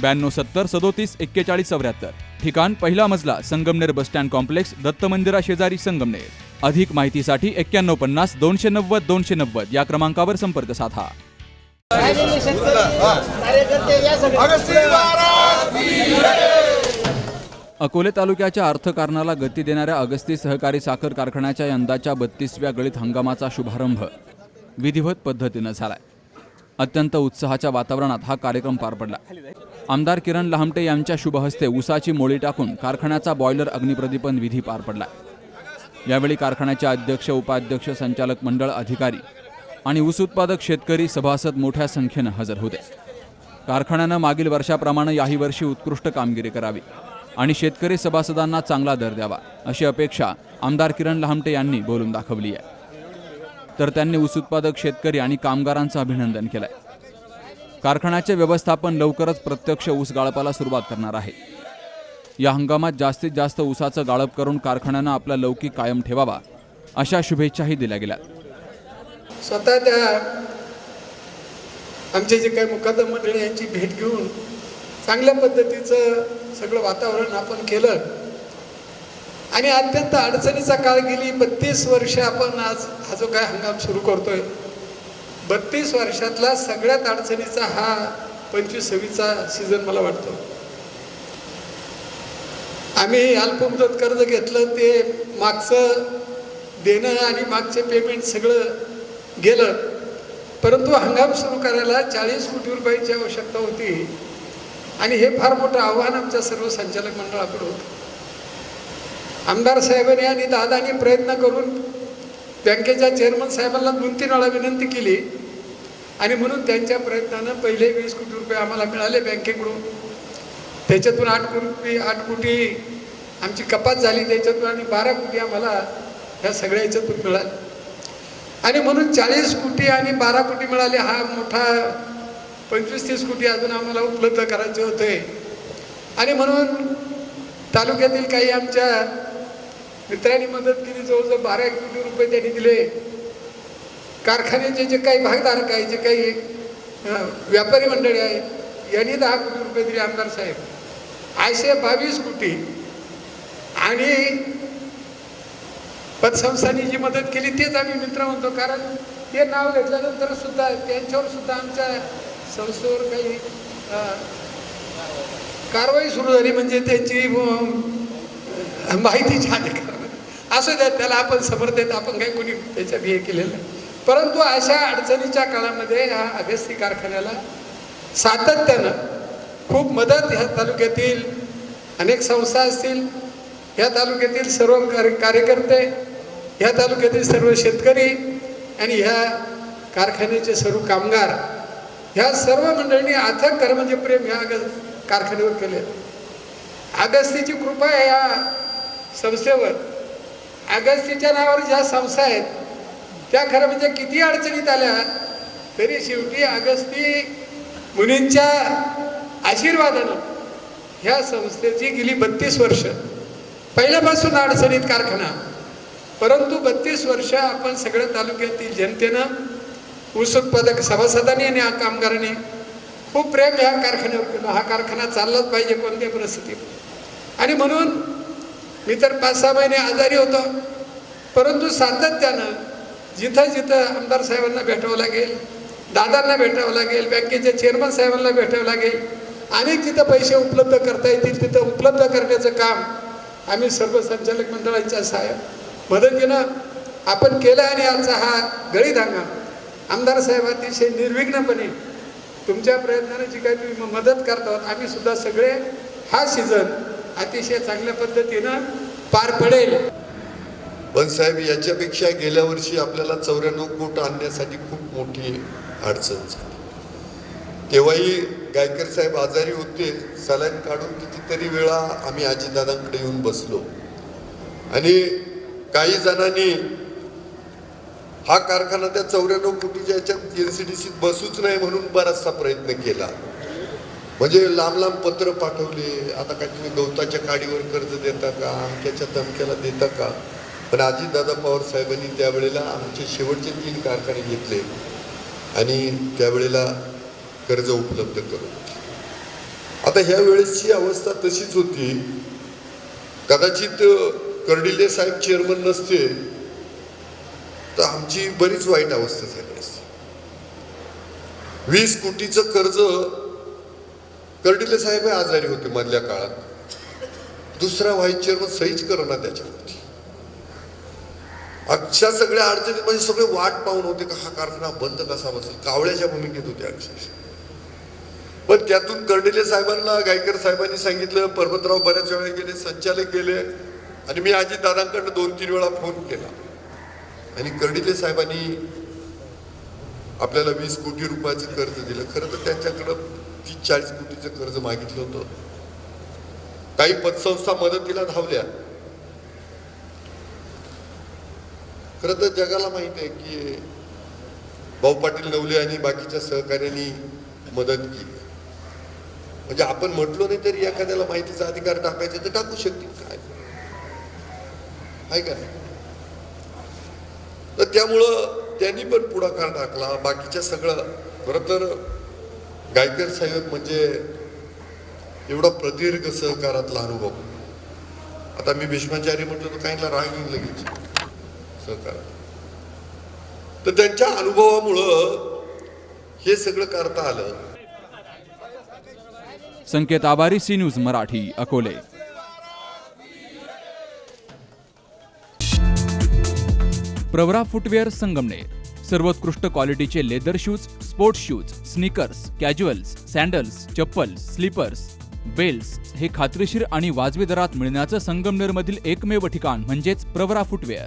ब्याण्णव सत्तर सदोतीस एक्केचाळीस चौऱ्याहत्तर. ठिकाण पहिला मजला Sangamner bus stand complex Datta मंदिरा शेजारी संगमनेर. अधिक माहितीसाठी एक्क्याण्णव पन्नास दोनशे नव्वद दोनशे नव्वद या क्रमांकावर संपर्क साधा. अकोले तालुक्याच्या अर्थकारणाला गती देणाऱ्या अगस्ती सहकारी साखर कारखान्याच्या यंदाच्या बत्तीसव्या गळीत हंगामाचा शुभारंभ विधिवत पद्धतीनं झालाय. अत्यंत उत्साहाच्या वातावरणात हा कार्यक्रम पार पडला. आमदार किरण लहामटे यांच्या शुभहस्ते ऊसाची मोळी टाकून कारखान्याचा बॉयलर अग्निप्रदीपन विधी पार पडला. यावेळी कारखान्याचे अध्यक्ष उपाध्यक्ष संचालक मंडळ अधिकारी आणि ऊस उत्पादक शेतकरी सभासद मोठ्या संख्येनं हजर होते. कारखान्यानं मागील वर्षाप्रमाणे याही वर्षी उत्कृष्ट कामगिरी करावी आणि शेतकरी सभासदांना चांगला दर द्यावा अशी अपेक्षा आमदार किरण लहामटे यांनी बोलून दाखवली आहे. तर त्यांनी ऊस उत्पादक शेतकरी आणि कामगारांचं अभिनंदन केलं आहे कारखान्याचे व्यवस्थापन लवकरच प्रत्यक्ष ऊस गाळपाला सुरुवात करणार आहे. या हंगामात जास्तीत जास्त ऊसाचं गाळप करून कारखान्यानं आपला लौकिक कायम ठेवावा अशा शुभेच्छाही दिल्या गेल्या. स्वतः त्या आमचे जे काही मुकादम मंडळी यांची भेट घेऊन चांगल्या पद्धतीचं सगळं वातावरण आपण केलं. आणि अत्यंत अडचणीचा काळ गेली बत्तीस वर्ष आपण आज हा जो काय हंगाम सुरू करतोय बत्तीस वर्षातला सगळ्यात अडचणीचा हा पंचवीस सव्वीसचा सीझन मला वाटतो. आम्ही अल्पमुदत कर्ज घेतलं ते मागचं देणं आणि मागचे पेमेंट सगळं गेलं. परंतु हंगाम सुरू करायला चाळीस कोटी रुपयाची आवश्यकता होती. आणि हे फार मोठं आव्हान आमच्या सर्व संचालक मंडळाकडे होतं. आमदार साहेबांनी आणि दादानी प्रयत्न करून बँकेच्या चेअरमन साहेबांना दोन तीन वेळा विनंती केली. आणि म्हणून त्यांच्या प्रयत्नानं पहिले वीस कोटी रुपये आम्हाला मिळाले बँकेकडून. त्याच्यातून आठ कोटी आठ कोटी आमची कपात झाली त्याच्यातून आणि बारा कोटी आम्हाला ह्या सगळ्या याच्यातून मिळाले. आणि म्हणून चाळीस कोटी आणि बारा कोटी मिळाले हा मोठा पंचवीस तीस कोटी अजून आम्हाला उपलब्ध करायचे होते. आणि म्हणून तालुक्यातील काही आमच्या मित्रांनी मदत केली जवळजवळ बारा एक कोटी रुपये त्यांनी दिले. कारखान्याचे जे काही भागधारक आहे जे काही व्यापारी मंडळी आहेत यांनी दहा कोटी रुपये दिले आमदार साहेब. असे बावीस कोटी. आणि पतसंस्थांनी जी मदत केली तेच आम्ही मित्र म्हणतो. कारण ते नाव घेतल्यानंतर सुद्धा त्यांच्यावर सुद्धा आमच्या संस्थेवर काही कारवाई सुरू झाली. म्हणजे त्यांची माहिती छान असं द्या त्याला आपण समर्थेत आपण काही कोणी त्याच्यात हे केलेलं परंतु अशा अडचणीच्या काळामध्ये ह्या अगस्ती कारखान्याला सातत्यानं खूप मदत ह्या तालुक्यातील अनेक संस्था असतील ह्या तालुक्यातील सर्व कार्य कार्यकर्ते ह्या तालुक्यातील सर्व शेतकरी आणि ह्या कारखान्याचे सर्व कामगार ह्या सर्व मंडळींनी अथक कर्मचे प्रेम ह्या अग कारखान्यावर केले. अगस्तीची कृपा आहे या संस्थेवर अगस्तीच्या नावावर ज्या संस्था आहेत त्या खरं म्हणजे किती अडचणीत आल्या तरी शेवटी अगस्ती मुनींच्या आशीर्वादानं ह्या संस्थेची गेली बत्तीस वर्ष. पहिल्यापासून अडचणीत कारखाना. परंतु बत्तीस वर्ष आपण सगळ्या तालुक्यातील जनतेनं ऊस उत्पादक सभासदांनी आणि या कामगारांनी खूप प्रेम ह्या कारखान्यावर केलं. हा कारखाना चाललाच पाहिजे कोणत्या परिस्थितीत. आणि म्हणून मी तर पाच सहा महिने आजारी होतो. परंतु सातत्यानं जिथं जिथं आमदार साहेबांना भेटावं लागेल दादांना भेटावं लागेल बँकेच्या चेअरमन साहेबांना भेटावं लागेल अनेक जिथं पैसे उपलब्ध करता येतील तिथं उपलब्ध करण्याचं काम आम्ही सर्व संचालक मंडळांच्या साहेब मदतीनं आपण केलं आणि आजचा हा गळीत हंगाम आमदार साहेब अतिशय निर्विघ्नपणे तुमच्या प्रयत्नाने जी काही तुम्ही मदत करत आहोत आम्ही सुद्धा सगळे हा सीझन अतिशय चांगल्या पद्धतीनं पार पडेल. पण साहेब याच्यापेक्षा गेल्या वर्षी आपल्याला चौऱ्याण्णव कोट आणण्यासाठी खूप मोठी अडचण झाली. तेव्हाही गायकर साहेब आजारी होते सलाईन काढून कितीतरी वेळा आम्ही आजीदादांकडे येऊन बसलो. आणि काही जणांनी हा कारखाना त्या चौऱ्याण्णव कोटीच्या याच्यात एन सी डी सीत बसूच नाही म्हणून बराचसा प्रयत्न केला. म्हणजे लांब लांब पत्र पाठवले आता काय तुम्ही गवताच्या काडीवर कर्ज देता का? अमक्याच्या तमक्याला देता का? पण अजितदादा पवार साहेबांनी त्यावेळेला आमचे शेवटचे तीन कारखाने घेतले आणि त्यावेळेला कर्ज उपलब्ध करून आता ह्या वेळेसची अवस्था तशीच होती. कदाचित कर्डिले साहेब चेअरमन नसते तर आमची बरीच वाईट अवस्था झाली असते. वीस कोटीचं कर्ज कर्डिले साहेब हे आजारी होते मधल्या काळात. दुसरा व्हाईस चेअरमन सहीच ना त्याच्यावरती. अक्षर सगळ्या अडचणीत म्हणजे सगळे वाट पाहून होते का हा कारखाना बंद कसा बसेल? कावळ्याच्या भूमिकेत होते अक्षरशः. पण त्यातून कर्डिले साहेबांना गायकर साहेबांनी सांगितलं पर्वतराव बऱ्याच वेळा गेले संचालक गेले आणि मी आजी दादांकडनं दोन तीन वेळा फोन केला. आणि कर्डिले साहेबांनी आपल्याला वीस कोटी रुपयाचं कर्ज दिलं. खरं तर त्यांच्याकडं तीस चाळीस कोटीचं कर्ज मागितलं होतं. काही पतसंस्था मदतीला धावल्या. खरं तर जगाला माहीत आहे की भाऊ पाटील नवले आणि बाकीच्या सहकाऱ्यांनी मदत केली. म्हणजे आपण म्हटलो नाही तरी एखाद्याला माहितीचा अधिकार टाकायचा तर टाकू शकतील काय? आहे का तर त्यामुळं त्यांनी पण पुढाकार टाकला. बाकीच्या सगळं खरं तर गायकर साहेब म्हणजे एवढा प्रदीर्घ सहकारातला अनुभव. आता मी भीष्माचार्य म्हटलं तर काहींना राग येईल लगेच. सहकारात तर त्यांच्या अनुभवामुळं हे सगळं करता आलं. संकेत आभारी C news Marathi Akole. Pravara footwear Sangamner. सर्वोत्कृष्ट क्वालिटीचे leather shoes sports shoes sneakers casuals sandals चप्पल स्लीपर्स बेल्स हे खात्रीशीर आणि वाजवी दरात मिळण्याचं संगमनेरमधील एकमेव ठिकाण म्हणजेच Pravara footwear.